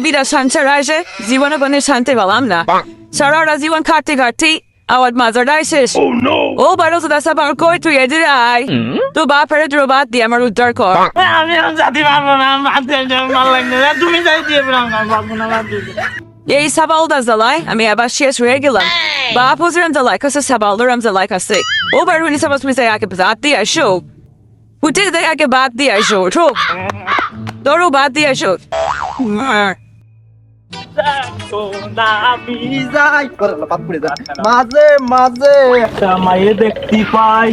Beta শান্তি রাইছে জীবনে বনে শান্তি পেলাম না সারাটা জীবন খাটতে খাটতে আমার মাজার শেষ ও বারো তো দাসা বার কই তুই এদিকে আয় তো বাপের দ্রবাদ দিয়ে আমার উদ্ধার কর আমি যেতে পারব না। তুমি যাই দিয়ে বেরো, আমার। এই সাবালটা জ্বালাই আমি আবার শেষ হয়ে গেলাম বাপ হুজুরাম জ্বালাই কাছে সাবালরাম জ্বালাই কাছে ও বারো নি সাবাস মিশে আগে বাদ দিয়ে আসো উঠে দেয় আগে বাদ দিয়ে আসো উঠো তোরও বাদ দিয়ে আসো মাঝে মাঝে মায়ে দেখতে পাই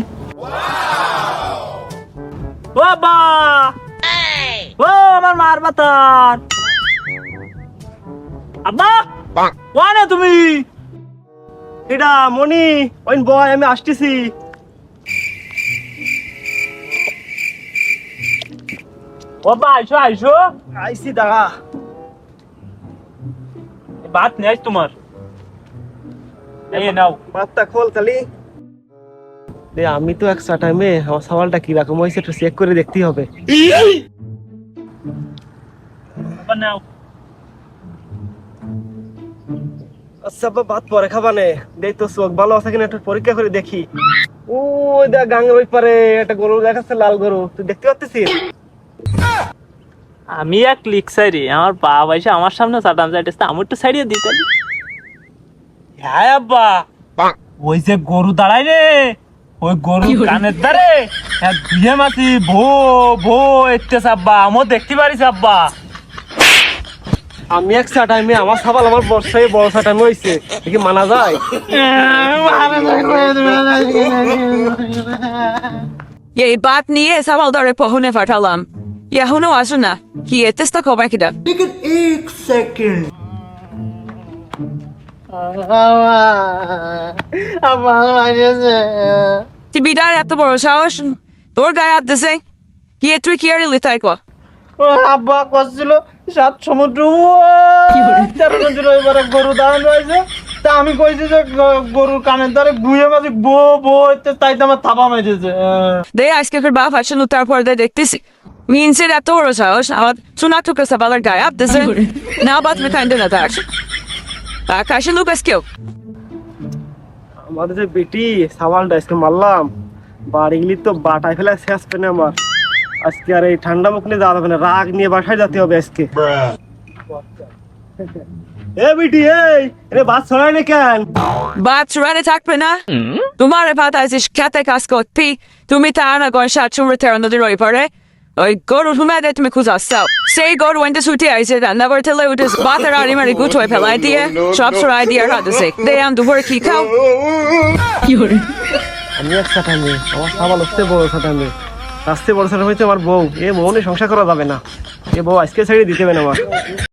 বাবা ও আমার মার বাতার আব্বা তুমি এটা মনি ওই বয় আমি আসতেছি বাবা আইসো আইসো আইসি দাঁড়া বাত নেই তোমার। এই নাও। বাতটা খোল খালি আমি তো এক টাইমে আমার সওয়ালটা কি রকম হয়েছে একটু চেক করে দেখতেই হবে। নাও। আচ্ছা ভাত পরে খাবা নে। দেখ তো চোখ ভালো আছে কিনা একটু পরীক্ষা করে দেখি। ওই দেখ গাঙ্গের ওই পারে একটা গরু দেখাচ্ছে লাল গরু। তুই দেখতে পাচ্ছিস আমি এক লিক সাইরি আমার বাবা এসে আমার সামনে চাটাম চাইতেছে আমি একটু সাইডে দিতে হ্যাঁ আব্বা। ওই যে গরু দাঁড়াই রে ওই গরু কানের ধারে এক বিয়ে মাছি ভো ভো এতে আব্বা আমিও দেখতে পারিস আব্বা। আমি এক টাইমে আমার সবাল আমার বর্ষায় বড় টাইমে হয়েছে কি মানা যায়? এই বাদ নিয়ে সাবালদারে পহনে এখনও আসো না এত বড় সাহস তোর গায়ে হাত দিছে কি তুই কি আর লিতাই কর ও আব্বা করছিল সাত সমুদ্র তেরো এবারে গরু দাঁড়ানো হয়েছে তা আমি কইছি যে গরুর কানের দ্বারে গুয়ে মাঝে বো বো তাই তো আমার থাবা মেরেছে দে আজকে ফের বাপ আসেন তারপর দেখতেছি বড় সাহস আমার চুনা টুকরা সাবালের গায়ে হাত দিছে না বাদ মে কান্দে না তার আকাশে লুকাস কেউ আমাদের যে বেটি সাবালটা আজকে মারলাম। বাড়ি তো বাটায় ফেলে শেষ পেনে আমার। আজকে আর এই ঠান্ডা মুখ নিয়ে যাওয়া যাবে না রাগ নিয়ে বাসায় যেতে হবে আজকে। এ বিটি এই রে বাস ছড়ায় না কেন? বাদ চুরানে থাকবে না। তোমার পাতা আছে খেতে কাজ করতি। তুমি তা না গন সাত চুমরে তেরো নদীর ওই পারে। ওই গরু দেয় তুমি খুঁজাচ্ছাও সেই গরু ওইটা ছুটি আইছে রান্না করতে লে উঠে বাতের আড়ি মারি গুট হয়ে ফেলাই দিয়ে সব সরাই দিয়ে রাখতেছে দে আম দুপুরে কি খাও কি করে আমি এক সাটামে আমার সাবাল হচ্ছে বড় সাটামে রাস্তে বড় সাটামে হচ্ছে আমার বউ এ বউ নিয়ে সংসার করা যাবে না এ বউ আজকে ছেড়ে দিতে হবে না আমার